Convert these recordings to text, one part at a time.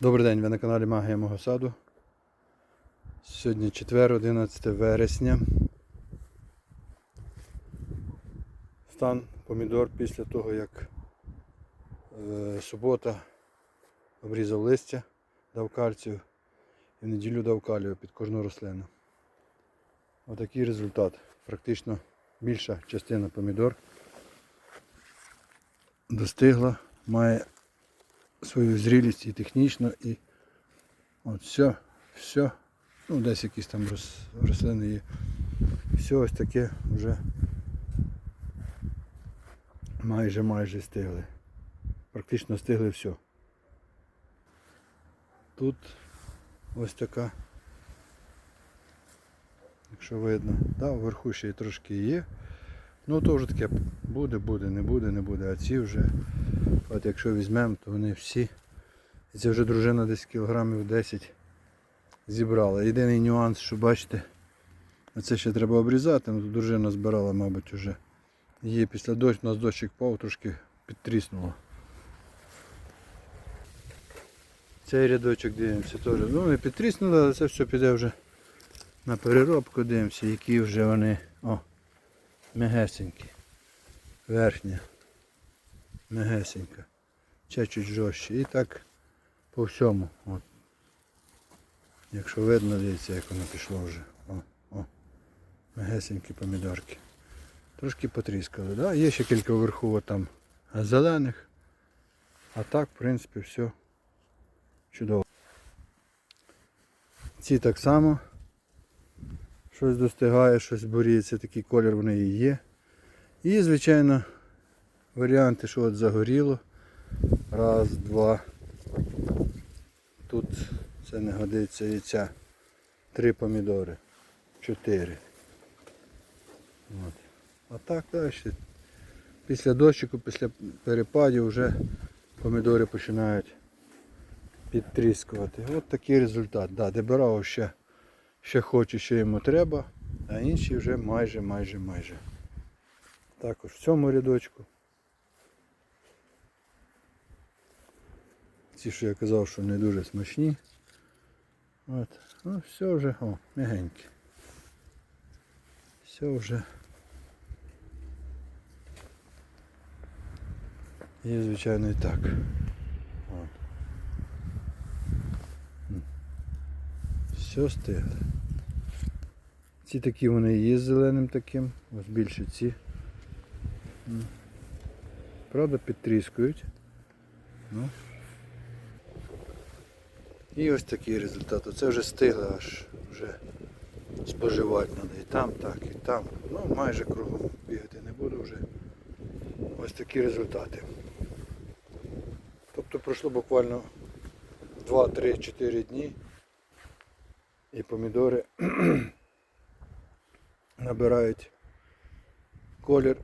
Добрий день, ви на каналі Магія мого саду. Сьогодні четвер, 11 вересня. Стан помідор після того, як е, субота обрізав листя, дав кальцію і в неділю дав калію під кожну рослину. Отакий результат. Практично більша частина помідор достигла, має свою зрілість і технічно, і от все, все, ну десь якісь там рослини є. Все ось таке вже майже майже стигли. Практично стигли все. Тут ось така, якщо видно, да, вверху ще й трошки є. Ну то вже таке буде, буде, не буде, не буде. А ці вже, от якщо візьмемо, то вони всі. І це вже дружина десь кілограмів 10 зібрала. Єдиний нюанс, що бачите, це ще треба обрізати, ну, дружина збирала, мабуть, вже. Її після дощ, у нас дощик впав, трошки підтріснуло. Цей рядочок дивимося теж. Ну не підтріснуло, але це все піде вже на переробку, дивимося, які вже вони. О, мегесенькі. Верхня. Мегесенька. Ще чуть жорстче. І так по всьому. От. Якщо видно, дивіться, як воно пішло вже. О, о. Мегесенькі помідорки. Трошки потріскали. Да? Є ще кілька вверху там зелених. А так, в принципі, все чудово. Ці так само. Щось достигає, щось боріться, такий колір в неї є. І, звичайно, варіанти, що от загоріло. Раз, два. Тут це не годиться і ця. Три помідори. Чотири. От. А так далі. Після дощику, після перепадів вже помідори починають підтріскувати. От такий результат. Да, Дебирав ще, ще хоче, що йому треба, а інші вже майже, майже, майже. Також в цьому рядочку. Ці, що я казав, що не дуже смачні. От. Ну, все вже, о, мягеньке. Все вже. І, звичайно, і так. От. Все стигло. Ці такі вони є з зеленим таким, ось більше ці. Правда, підтріскують. Ну. І ось такий результат. Оце вже стигло аж вже споживати треба. І там, так, і там. Ну майже кругом бігати не буду вже. Ось такі результати. Тобто пройшло буквально 2-3-4 дні і помідори набирають колір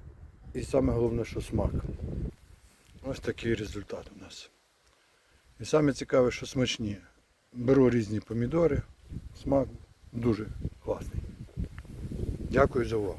і саме головне, що смак. Ось такий результат у нас. І саме цікаве, що смачні. Беру різні помідори, смак дуже класний. Дякую за увагу.